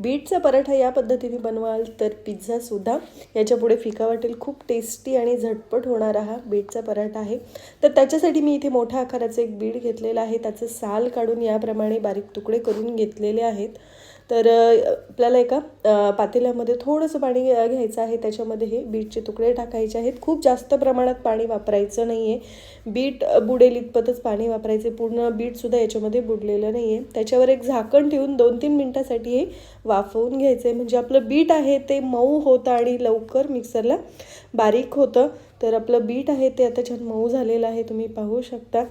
बीटचा पराठा या पद्धतीने बनवाल तर पिझ्झासुद्धा याच्यापुढे फिका वाटेल. खूप टेस्टी आणि झटपट होणारा हा बीटचा पराठा आहे. तर त्याच्यासाठी मी इथे मोठ्या आकाराचं एक बीट घेतलेलं आहे. त्याचं साल काढून याप्रमाणे बारीक तुकडे करून घेतलेले आहेत. तर आपल्याला एका पातेल्यामध्ये थोडंसं पाणी घ्यायचं आहे. त्याच्यामध्ये हे बीटचे तुकडे टाकायचे आहेत. खूप जास्त प्रमाणात पाणी वापरायचं नाही आहे बीट बुडेल इतपतच पाणी वापरायचे. पूर्ण बीटसुद्धा याच्यामध्ये बुडलेलं नाही आहे त्याच्यावर एक झाकण ठेवून दोन तीन मिनटासाठी हे वाफवून घ्यायचं आहे म्हणजे आपलं बीट आहे ते मऊ होतं आणि लवकर मिक्सरला बारीक होतं. तर आपलं बीट आहे ते आता छान मऊ झालेलं आहे तुम्ही पाहू शकता.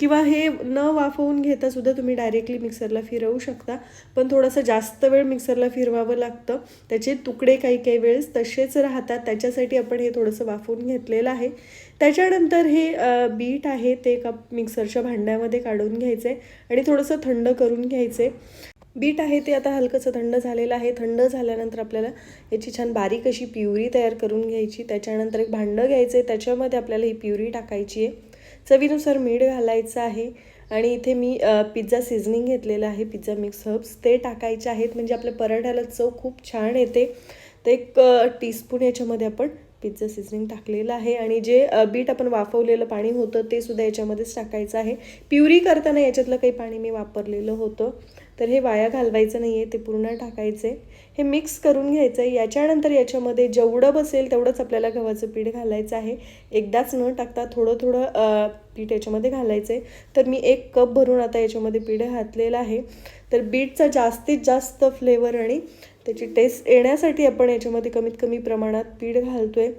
किंवा हे न वाफवून घेता सुद्धा तुम्ही डायरेक्टली मिक्सरला फिरवू शकता. पण थोडंसं जास्त वेळ मिक्सरला फिरवावं लागतं. त्याचे तुकडे काही काही वेळेस तसेच राहतात. त्याच्यासाठी आपण हे थोडंसं वाफवून घेतलेलं आहे. त्याच्यानंतर हे बीट आहे ते एका मिक्सरच्या भांड्यामध्ये काढून घ्यायचे आणि थोडंसं थंड करून घ्यायचे बीट आहे ते आता हलकंसं थंड झालेलं आहे. थंड झाल्यानंतर आपल्याला याची छान बारीक अशी प्युरी तयार करून घ्यायची. त्याच्यानंतर एक भांडं घ्यायचं आहे त्याच्यामध्ये आपल्याला ही प्युरी टाकायची आहे. चवीनुसार मीठ घालायचं आहे. आणि इथे मी पिझ्झा सिझनिंग घेतलेलं आहे. पिझ्झा मिक्स हर्ब्स ते टाकायचे आहेत. म्हणजे आपल्या पराठ्याला चव खूप छान येते. तर एक टीस्पून याच्यामध्ये आपण पिझ्झा सिझनिंग टाकलेलं आहे. आणि जे बीट आपण वाफवलेलं पाणी होतं ते सुद्धा याच्यामध्येच टाकायचं आहे. प्युरी करताना याच्यातलं काही पाणी मी वापरलेलं होतं. तर हे वाया घालवायचं नाही आहे ते पूर्ण टाकायचे हे मिक्स करून घ्यायचं आहे याच्यानंतर याच्यामध्ये जेवढं बसेल तेवढंच आपल्याला गव्हाचं पीठ घालायचं आहे. एकदाच न टाकता थोडं थोडं पीठ याच्यामध्ये घालायचं आहे तर मी एक कप भरून आता याच्यामध्ये पीठ घातलेलं आहे. तर बीटचा जास्तीत जास्त फ्लेवर आणि त्याची टेस्ट येण्यासाठी आपण याच्यामध्ये कमीत कमी प्रमाणात पीठ घालतो आहे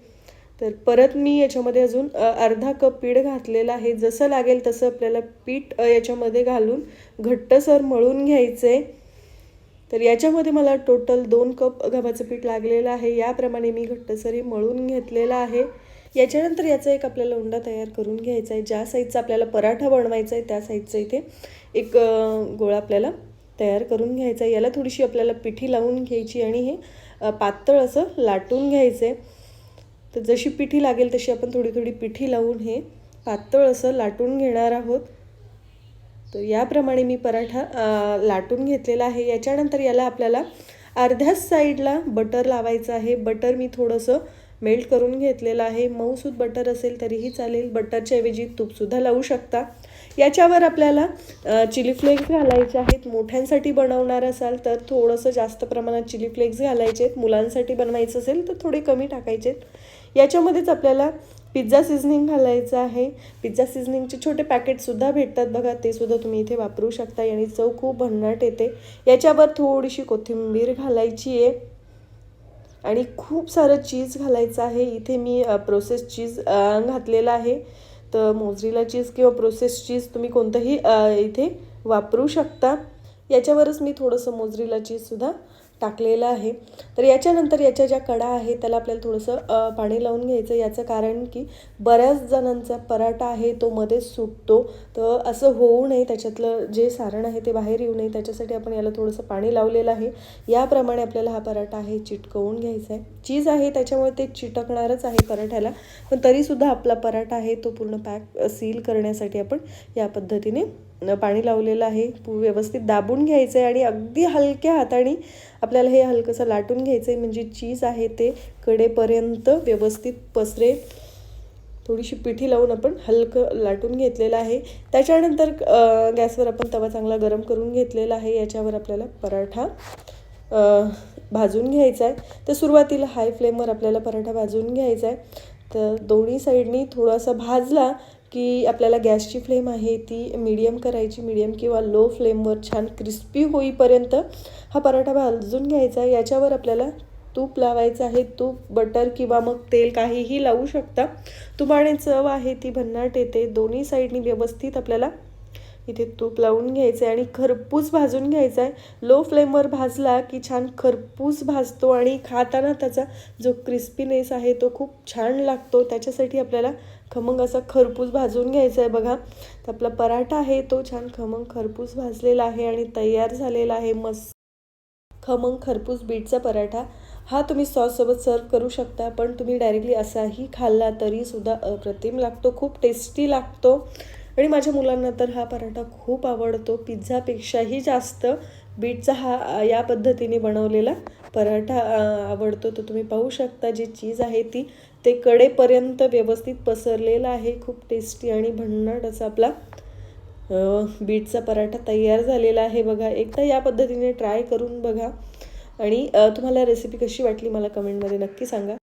तर परत मी याच्यामध्ये अजून अर्धा कप पीठ घातलेलं आहे. जसं लागेल तसं आपल्याला पीठ याच्यामध्ये घालून घट्टसर मळून घ्यायचं. आहे तर याच्यामध्ये मला टोटल दोन कप गव्हाचं पीठ लागलेलं आहे. याप्रमाणे मी घट्टसर हे मळून घेतलेलं आहे. याच्यानंतर याचा एक आपल्याला उंडा तयार करून घ्यायचा आहे. ज्या साईजचा आपल्याला पराठा बनवायचा आहे त्या साईजचा इथे एक गोळा आपल्याला तयार करून घ्यायचा आहे. याला थोडीशी आपल्याला पिठी लावून घ्यायची आणि हे पातळ असं लाटून घ्यायचं. आहे तर जशी पिठी लागेल तशी आपण थोडी थोडी पिठी लावून हे पातळ असं लाटून घेणार आहोत. तर याप्रमाणे मी पराठा लाटून घेतलेला आहे. याच्यानंतर याला आपल्याला अर्ध्याच साईडला बटर लावायचं आहे. बटर मी थोडंसं मेल्ट करून घेतलेलं आहे. मऊसूद बटर असेल तरीही चालेल. बटरच्या ऐवजी तूपसुद्धा लावू शकता. याच्यावर आपल्याला चिली फ्लेक्स घालायचे आहेत. मोठ्यांसाठी बनवणार असाल तर थोडंसं जास्त प्रमाणात चिली फ्लेक्स घालायचे आहेत. मुलांसाठी बनवायचं असेल तर थोडे कमी टाकायचे आहेत. याच्यामध्येच आपल्याला पिझ्झा सिझनिंग घालायचं आहे. पिझ्झा सिझनिंगचे छोटे पॅकेटसुद्धा भेटतात बघा. ते सुद्धा तुम्ही इथे वापरू शकता. याने चव खूप भन्नाट येते. याच्यावर थोडीशी कोथिंबीर घालायची आहे. आणि खूप सारं चीज घालायचं आहे. इथे मी प्रोसेस चीज घातलेला घातलेलं आहे. तर मोजरीला चीज किंवा प्रोसेस चीज तुम्ही कोणतंही इथे वापरू शकता. याच्यावरच मी थोडंसं मोजरीला चीजसुद्धा टाकलेलं आहे. तर याच्यानंतर याच्या ज्या कडा आहे त्याला आपल्याला थोडंसं पाणी लावून घ्यायचं. याचं कारण की बऱ्याच जणांचा पराठा आहे तो मध्येच सुटतो तर असं होऊ नये. त्याच्यातलं जे सारण आहे ते बाहेर येऊ नये. त्याच्यासाठी आपण याला थोडंसं पाणी लावलेलं आहे. याप्रमाणे आपल्याला हा पराठा आहे चिटकवून घ्यायचा आहे. चीज आहे त्याच्यामुळे ते चिटकणारच आहे पराठ्याला. पण तरीसुद्धा आपला पराठा आहे तो पूर्ण पॅक सील करण्यासाठी आपण या पद्धतीने पाणी लावलेलं आहे. पू- व्यवस्थित दाबून घ्यायचं आहे आणि अगदी हलक्या हाताने आपल्याला हे हलकंसं लाटून घ्यायचं आहे म्हणजे चीज आहे ते कडेपर्यंत व्यवस्थित पसरे. थोडीशी पिठी लावून आपण हलकं लाटून घेतलेलं आहे. त्याच्यानंतर गॅसवर आपण तवा चांगला गरम करून घेतलेला आहे. याच्यावर आपल्याला पराठा भाजून घ्यायचा आहे तर सुरुवातीला हाय फ्लेमवर आपल्याला पराठा भाजून घ्यायचा आहे तर दोन्ही साईडनी थोडासा भाजला की आपल्याला गॅसची फ्लेम आहे ती मीडियम करायची मीडियम किंवा लो फ्लेमवर छान क्रिस्पी होईपर्यंत हा पराठा भाजून घ्यायचा. आहे याच्यावर आपल्याला तूप लावायचं आहे. तूप बटर किंवा मग तेल काहीही लावू शकता. तुपाने चव आहे ती भन्नाट येते. दोन्ही साईडनी व्यवस्थित आपल्याला इथे तूप लावून घ्यायचं आहे आणि खरपूस भाजून घ्यायचा आहे. लो फ्लेमवर भाजला की छान खरपूस भाजतो आणि खाताना त्याचा जो क्रिस्पीनेस आहे तो खूप छान लागतो. त्याच्यासाठी आपल्याला खमंग असा खरपूस भाजून घ्यायचा आहे बघा. तर आपला पराठा आहे तो छान खमंग खरपूस भाजलेला आहे आणि तयार झालेला आहे. मस्त खमंग खरपूस बीटचा पराठा. हा तुम्ही सॉससोबत सर्व करू शकता पण तुम्ही डायरेक्टली असाही खाल्ला तरीसुद्धा अप्रतिम लागतो खूप टेस्टी लागतो. आणि माझ्या मुलांना तर हा पराठा खूप आवडतो. पिझ्झापेक्षाही जास्त बीटचा हा या पद्धतीने बनवलेला पराठा आवडतो. तर तुम्ही पाहू शकता जी चीज आहे ती. ते कडेपर्यंत व्यवस्थित पसरलेलं आहे. खूप टेस्टी आणि भन्नाट असा आपला बीटचा पराठा तयार झालेला आहे बघा. एकदा या पद्धतीने ट्राय करून बघा. आणि तुम्हाला रेसिपी कशी वाटली मला कमेंटमध्ये नक्की सांगा.